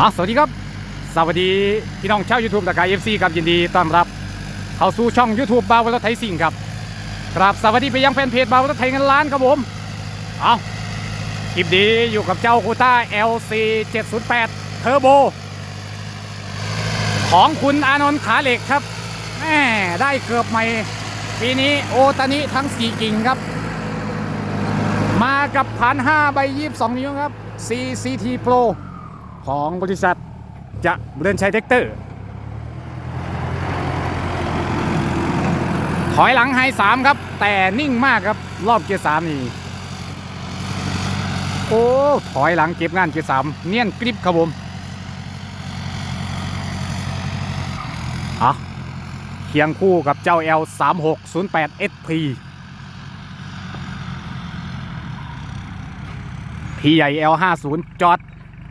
อ๋อสวัสดีครับ สวัสดีพี่น้องชาว YouTube ตะกายเอฟซีครับยินดีต้อนรับ เข้าสู่ช่อง YouTube บาวรถไทยสิงครับครับสวัสดีไปยังแฟนเพจบาวรถไทยเงินล้านครับผม เอาคลิปดีอยู่กับเจ้าคูต้า LC 708 Turbo ของคุณอานนท์ขาเหล็กครับแม่ได้เกือบใหม่ปีนี้โอตานิทั้ง4กิ่งครับ มากับผ่าน5ใบ22นิ้วครับ CCT Pro ของบริษัทจะเรือนชัยเทคเตอร์ ถอยหลังไฮสามครับ แต่นิ่งมากครับรอบเกียร์สามนี่โอ้ถอยหลังเก็บงานเกียร์สามเนียนกริบครับผมอะเคียงคู่กับเจ้า L 3 6 0 8 SP พี่ใหญ่ L 5 0 จอด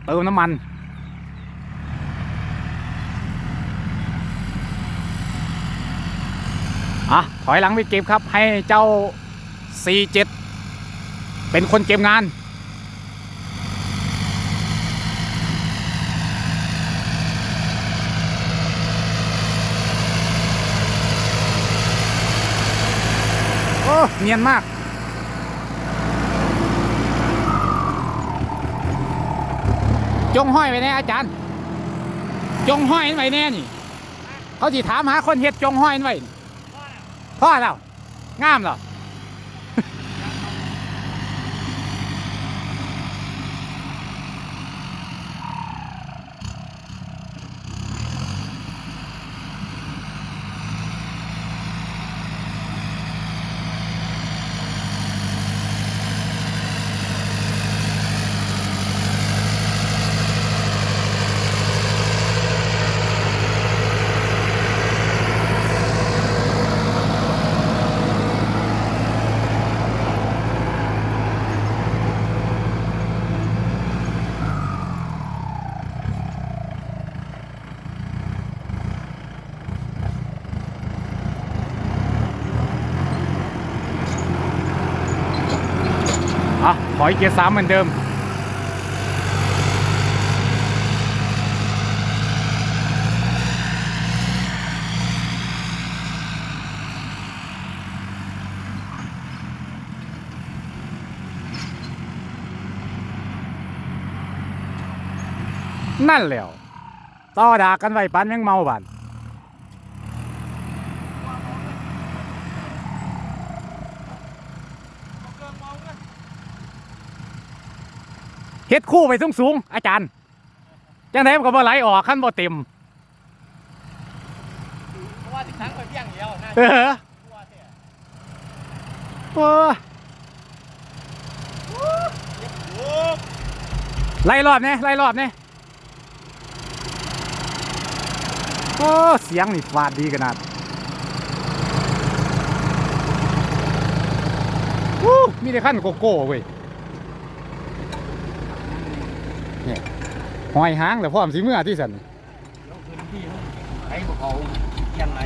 เติมน้ำมัน อะ ถอยหลังไปเก็บครับ ให้เจ้า C7 เป็นคนเก็บงานโอ้เนียนมาก จงห้อยไปแน่อาจารย์ จงห้อยไว้แน่นี่ เขาสิถามหาคนเฮ็ดจงห้อยไว้พ่อแล้วงามเหรอ อะถอยเกียร์สามเหมือนเดิม นั่นแล้วต่อดากันไว้ปันยังเมาบัน เฮ็ดคู่ไปสูงสูงๆอาจารย์จังไดมันก็บ่ไหลออกขั้นบ่เต็มเพราะว่าติดทั้งไปเพียงเดียวนะเออตัวเนี่ยโอ้โอ้ไล่รอบเนี่ยไล่รอบเนี่ยโอ้เสียงนี่ฟาดดีขนาดวู้มีแต่ขั้นโกโก้เว้ยเนี่ย หอยหางแต่พร้อมสีเมื่อที่สันลงพื้นที่ไอ้พวกเขาเพียงไร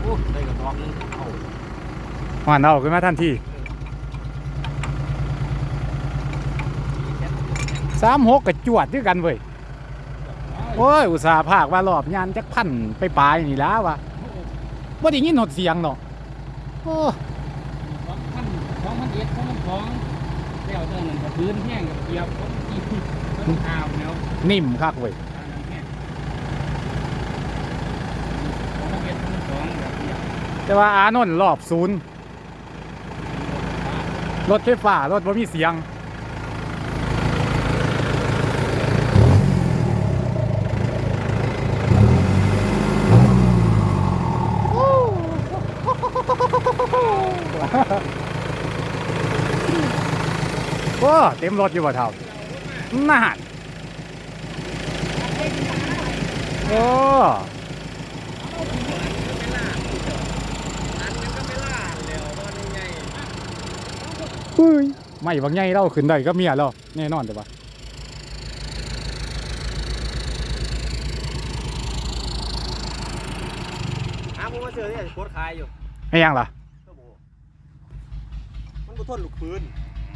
โอ้ได้กับดอกนึงเอาหวานเอาขึ้นมาทันทีสามหกกับจวดด้วยกันเว้ยโอ้ย อุตส่าห์ภาคว่ารอบยานจักพันไปปลายนี่แล้ววะ ว่าได้ยินหดเสียงเนาะโอ้สองพันสองพันเอ็ดสองพันสองแล้วเจ้าหนึ่งกับพื้นแห้งกับเกียบคนที่ต้นขาวแล้วนิ่มคักเว้ยแต่ว่าอานนท์รอบศูนย์รถไฟฟ้ารถบ่มีเสียง โอ้ เต็มรถอยู่บ่เท่าน่าดโอ้เฮ้ยไม่บางไงเราขึ้นได้ก็เมียเราแน่นอนแต่ว่าหาผมมาเจอเนี่ยโคตรขายอยู่ไม่ยังล่ะเทอร์โบมันบ่ทนลูกปืน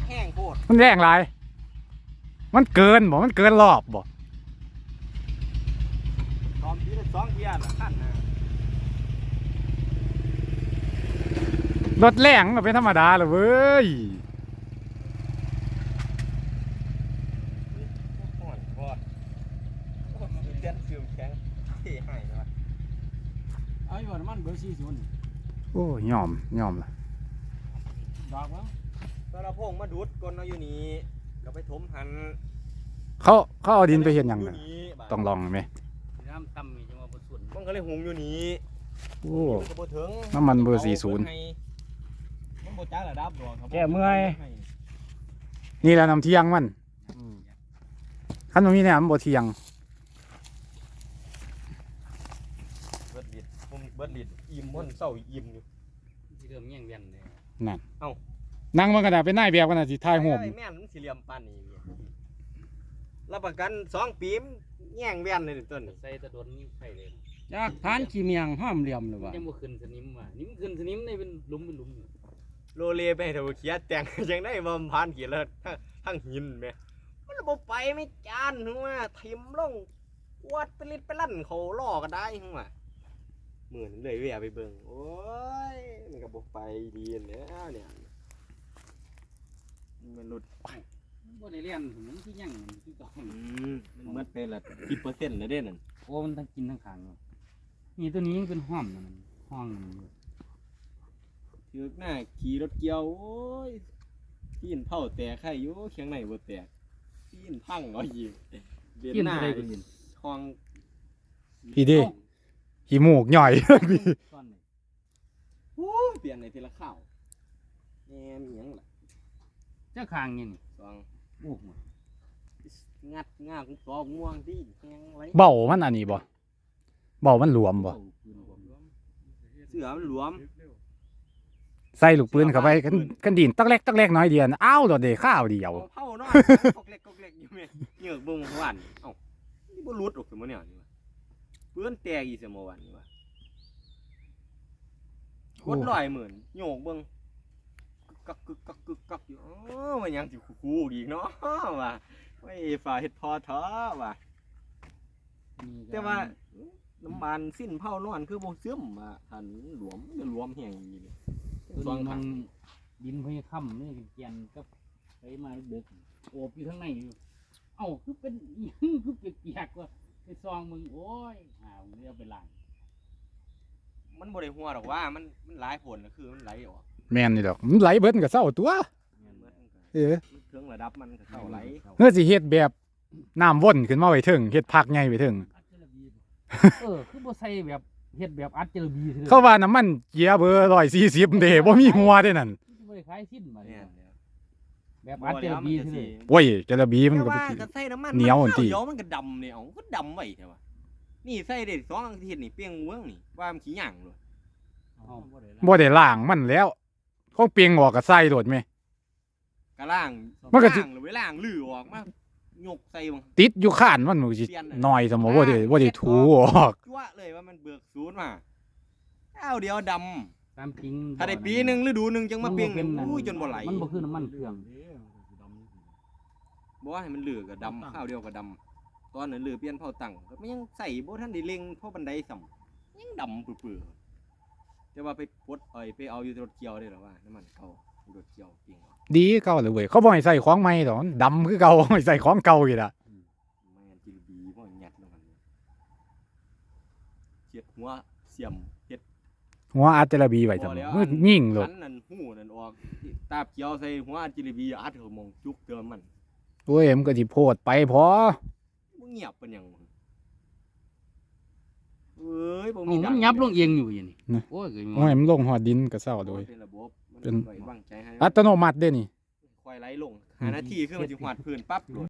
แห้งโคตรมันแรงหลาย มันเกินบ่ มันเกินรอบบ่ตอมทีละสองเทียน่ะขั้นนะรถแรงก็เป็นธรรมดาเลยเว้ยห่อนโคตรโอ้ยเต้นฟิวแข็งเท่ให้นะวะเอาอยู่น้ำมันเบอร์สี่ศูนย์โอ้ยยอมยอมละดอกวะต อนเราพงมาดูดก้นเอาอยู่นี่ก็ไปถมหันเขาเขาเอาดินไปเห็นยังอยู่น่ะนี่บาดต้องลองไหมน้ำต่ำนี่จังว่าบ่ส่วนมันก็เลยหุงอยู่นี่โอ้มันก็บ่ถึงน้ำมันเบอร์าสี่ศูนย์ให้มันบ่จ้าระดับดอกครับแก้เมื่อย นี่แหละน้ำเที่ยงมันคันตรงนี้เนี่ยมันบ่เที่ยงเบิดลิดผมเบิดลิดอิ่มมันเศร้าอิ่มอยู่ที่เริ่มแย่งเวียนเลยนั่ งมันก็ได้เป็นนายแบบกันน่ะสิถ่ายรูปไอ้แม่นมันสี่เหลี่ยมปานนี้รับประกันสองปีมแย่งแว่นเลยต้นนี่ใส่ตะโดนนี่ใส่เลยจากฐานขี้เมียงห้ามเหลี่ยมเลยว่ะยังบ่ขึ้นสนิมว่ะนิ่มขึ้นสนิมนี่เป็นหลุมเป็นหลุมอยู่โลเลไปให้เถอะเขียแต่งยังได้มาผ่านเขียนแล้วทั้งทั้งหินแม่มันบ่ไปไม่จานหัวทิมลงวัดไปลิดไปลั่นเขาล่อก็ได้หัวหมื่นเลยเวียไปเบิ่งโอ้ยมันก็บ่ไปดีแล้วเนี่ย มันหลุดบ่ได้เรียนถึงมันที่ยังมันที่ต้องอืมมันหมดไปละกี่เปอร์เซ็นต์แล้วเด้นั่นโอ้มันทั้งกินทั้งขางเลยนี่ตัวนี้ยังเป็นห้อมนะมันห้องมันอยู่ถือกหน้าขี่รถเกี่ยว โอ้ยที่นเผาแตกใครอยู่เคียงในบ่แตกที่นพังเอาอีกเบียนกินหน้าอะไรก็กินห้องพี่ดิขี้มูกหน่อยพี่ก้อนนี่โอ้ยเปลี่ยนในทีละข้าวแหนมอิหยังล่ะเจ้าคางนี่นี่สองโอ้โหงัดง่าของสองม่วงที่แหงไรเบามันอันนี้บ่เบามันหลวมบ่เสือมันหลวมใส่ลูกปืนเข้าไปกันกันดินตักเล็กตักเล็กน้อยเดียวนะอ้าวโดดเดข้าวเดียวเอาเผานอนกอกเล็กกอกเล็กอยู่แม่เหงือกเบิ่งเมื่อวานเอ้านี่บ่หลุดออกไปมื้อเนี่ยนี่วะเปื้อนแตกอีกเสยเมื่อวานนี่วะกดร้อยหมื่นโยกเบิ่ง กึกกักกึกกักกึกกักอยู่อ๋อมันยังสิคูๆอีกเนาะว่ะไว้ฝ่าเฮ็ดพอเถอะว่ะแต่ว่าน้ำมันสิ้นเผานอนคือบ่เสื่อมอะทันหลวมจะหลวมแห้งอีหลีตัวสองนี้ข้ามังนดินพยาค่ำนี่เกียนก็ไปมาเดึกโอบอยู่ข้างในอยู่เอ้าคือเป็นอิหยังคือเปียกๆว่าไปซองมึงโอ้ยอ้าวเรียกไปล้างมันบ่ได้หัวดอกว่ามันมันหลายผลก็คือมันไหลออก แม่นนี่ดอกมันไหลเบิดก็เศร้าตัวมันเบิดมันก็เออมันถึงระดับมันก็เข้าไหลเมื่อสิเฮ็ดแบบน้ำวนขึ้นมาไว้ถึงเฮ็ดพักใหญ่ไว้ถึงอัดเจลบีเออคือบ่ใส่แบบเฮ็ดแบบอัดเจลบีซื่อเขาว่าน้ำมันเกียร์เบอร์140เด้บ่มีหัวเด้นั่นบ่ได้ขายสิ้นมาเนี่ยแบบอัดเจลบีซื่อโอ้ยจระบีมันแต่ก็ว่าบ่สิก็ใส่น้ำมันเหนียวมัอันติเดี๋ยวมันก็ดำเนี่ยเอาก็ดำไว้ใช่ป่ะนี่ใส่ได้สองอาทิตย์นี่เปรี้ยงเมืองนี่ว่ามันขี้หยังเลยเอ้าบ่ได้บ่ได้ล้างมันแล้ว คงเปียงออกก็ใส่โดดแม่กะล่างมันก็สิ ล่างหรือไว้ล่างลือออกมาหยกใส่บัง ติดอยู่ข้านมันมันก็สิเปลี่ยนเลยน้อยสมบ่บ่ได้บ่ได้ถูออก จั่วเลยว่ามันเบิกศูนย์มาเอาเดียวดำตามจริงถ้าได้ปีหนึ่งฤดูหนึ่งจังมาเปลี่ยงนบ่อุ้ยจนบ่ไหลมันบ่คือน้ำมันเครื่องบ่ว่าให้มันเหลือกับดำข้าวเดียวกับดำตอนนั้นเหลือเปลี่ยนเผาตังก็มันยังใส่บ่ทันได้เล็งเพราะบันไดส่ำยังดำเปื่อๆ แต่ว่าไปปลดเอ้ยไปเอาอยู่รถเกี่ยวได้หรอว่าน้ำมันเก่ารถเกี่ยวเปลี่ยนออกดีเก่าเลยเว้ยเขาบ่ให้ใส่ของใหม่ดอกมันดำคือเก่า ให้ใส่ของเก่าอยู่ล่ะแม่นจิบีบ่ยัดลงมันเสียดหัวเสียมเฮ็ดหัวอัดจระบีไว้ซั่นพอแล้วมือยิ่งโลดขันนั่นหูนั่นออกตาบเกี่ยวใส่หัวจิบีอัดเข้ามองจุกเติมมันโอ้ยมันก็สิโพดไปพอบ่เงียบเป็นหยังวะ เอ้ยบ่โอ้มีมันยับลงเองอยู่อย่างนี้นะ โอ้ยเกิดโอ้ยมันลงหอดดินก็เศร้าโดย เป็นระบบมันเป็น ไว้วางใจให้อัตโนมัติเด้นี่ ควายไหลลงหานาทีคือมันสิหวาดพื้นปั๊บโหลด